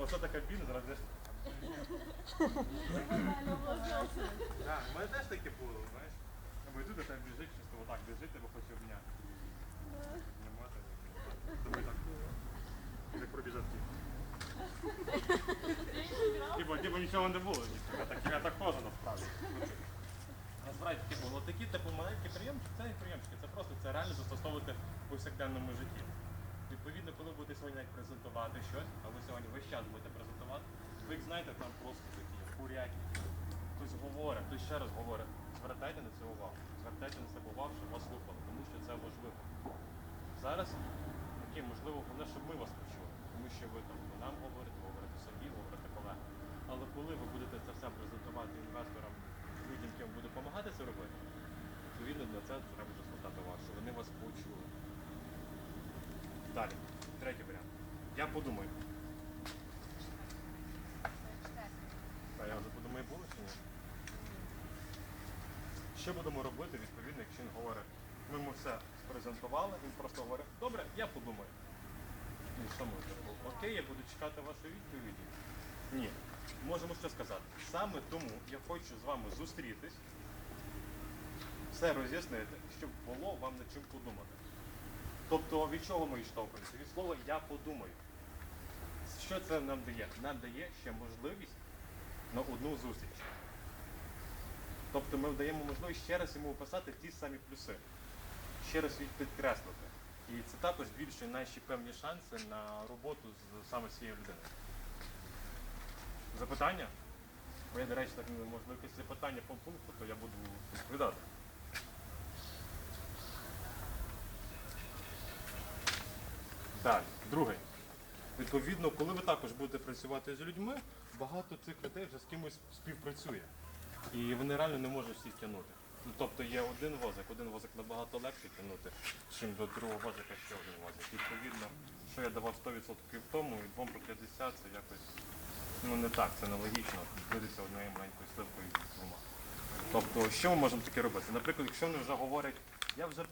оце така біля, зараз десь. У мене теж таке було, знаєш. Або йду до тебе біжить, чисто отак біжить, тебе хоче обняти. Знімати. Думаю так. Як пробіжав ті. Типа, типу нічого не було. Я так, я так ходжу насправді. Насправді, типу, от такі типу маленькі прийомчики, це не прийомчики, це просто це реально застосовувати в повсякденному житті. Відповідно, коли будете сьогодні презентувати щось, а ви сьогодні весь час будете презентувати, ви як знаєте, там просто такі куряки. Хтось говорить, хтось ще раз говорить. Звертайте на це увагу. Звертайте на це увагу, щоб вас слухали, тому що це важливо. Зараз окей, можливо, головне, щоб ми вас почули, тому що ви там нам говорите, говорите собі, говорите колегам. Але коли ви будете це все презентувати інвесторам, людям, яким буде допомагати це робити, відповідно для цього треба вже звертати увагу, що вони вас почули. Далі, третій варіант. Я подумаю. А я вже подумаю, було чи ні? Що будемо робити, відповідно, якщо він говорить, ми йому все презентували, він просто говорить, добре, я подумаю. І що? Окей, я буду чекати вашої відповіді. Ні. Можемо що сказати. Саме тому я хочу з вами зустрітись, все роз'яснити, щоб було вам над чим подумати. Тобто від чого ми відштовхуємося? Від слова я подумаю. Що це нам дає? Нам дає ще можливість на одну зустріч. Тобто ми даємо можливість ще раз йому описати ті самі плюси, ще раз їх підкреслити. І це також збільшує наші певні шанси на роботу з саме з цією людиною. Запитання? Бо я, до речі, так можливо якесь запитання по пункту, то я буду відповідати. Далі, друге. Відповідно, коли ви також будете працювати з людьми, багато цих людей вже з кимось співпрацює. І вони реально не можуть всіх тягнути. Ну, тобто є один возик, один возик набагато легше тягнути, чим до другого возика ще один возик. Відповідно, що я давав 100% тому і двом по 50 це якось ну не так, це нелогічно ділитися однією маленькою сливкою з двома. Тобто, що ми можемо таке робити? Наприклад, якщо вони вже говорять, я вже